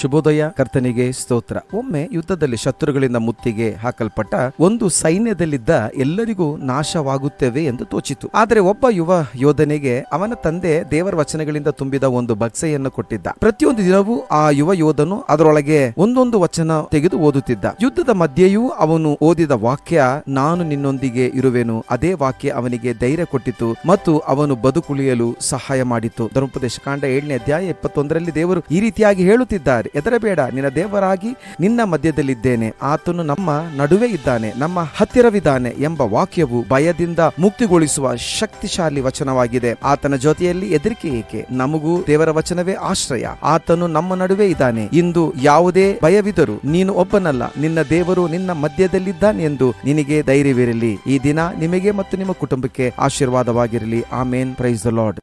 ಶುಭೋದಯ, ಕರ್ತನಿಗೆ ಸ್ತೋತ್ರ. ಒಮ್ಮೆ ಯುದ್ಧದಲ್ಲಿ ಶತ್ರುಗಳಿಂದ ಮುತ್ತಿಗೆ ಹಾಕಲ್ಪಟ್ಟ ಒಂದು ಸೈನ್ಯದಲ್ಲಿದ್ದ ಎಲ್ಲರಿಗೂ ನಾಶವಾಗುತ್ತೇವೆ ಎಂದು ತೋಚಿತು. ಆದರೆ ಒಬ್ಬ ಯುವ ಯೋಧನಿಗೆ ಅವನ ತಂದೆ ದೇವರ ವಚನಗಳಿಂದ ತುಂಬಿದ ಒಂದು ಬಕ್ಸೆಯನ್ನು ಕೊಟ್ಟಿದ್ದ. ಪ್ರತಿಯೊಂದು ದಿನವೂ ಆ ಯುವ ಯೋಧನು ಅದರೊಳಗೆ ಒಂದೊಂದು ವಚನ ತೆಗೆದು ಓದುತ್ತಿದ್ದ. ಯುದ್ಧದ ಮಧ್ಯೆಯೂ ಅವನು ಓದಿದ ವಾಕ್ಯ, ನಾನು ನಿನ್ನೊಂದಿಗೆ ಇರುವೆನು. ಅದೇ ವಾಕ್ಯ ಅವನಿಗೆ ಧೈರ್ಯ ಕೊಟ್ಟಿತು ಮತ್ತು ಅವನು ಬದುಕುಳಿಯಲು ಸಹಾಯ ಮಾಡಿತು. ಧರ್ಮೋಪದೇಶ ಕಾಂಡ ಏಳನೇ ಅಧ್ಯಾಯ ಇಪ್ಪತ್ತೊಂದರಲ್ಲಿ ದೇವರು ಈ ರೀತಿಯಾಗಿ ಹೇಳುತ್ತಿದ್ದಾರೆ. ಹೆದರಬೇಡ. ನಿನ್ನ ದೇವರಾಗಿ ನಿನ್ನ ಮಧ್ಯದಲ್ಲಿದ್ದೇನೆ. ಆತನು ನಮ್ಮ ನಡುವೆ ಇದ್ದಾನೆ, ನಮ್ಮ ಹತ್ತಿರವಿದ್ದಾನೆ ಎಂಬ ವಾಕ್ಯವು ಭಯದಿಂದ ಮುಕ್ತಿಗೊಳಿಸುವ ಶಕ್ತಿಶಾಲಿ ವಚನವಾಗಿದೆ. ಆತನ ಜೊತೆಯಲ್ಲಿ ಹೆದರಿಕೆ ಏಕೆ? ನಮಗೂ ದೇವರ ವಚನವೇ ಆಶ್ರಯ. ಆತನು ನಮ್ಮ ನಡುವೆ ಇದ್ದಾನೆ. ಇಂದು ಯಾವುದೇ ಭಯವಿದರೂ ನೀನು ಒಬ್ಬನಲ್ಲ. ನಿನ್ನ ದೇವರು ನಿನ್ನ ಮಧ್ಯದಲ್ಲಿದ್ದಾನೆ ಎಂದು ನಿನಗೆ ಧೈರ್ಯವಿರಲಿ. ಈ ದಿನ ನಿಮಗೆ ಮತ್ತು ನಿಮ್ಮ ಕುಟುಂಬಕ್ಕೆ ಆಶೀರ್ವಾದವಾಗಿರಲಿ. ಆಮೇನ್. Praise the Lord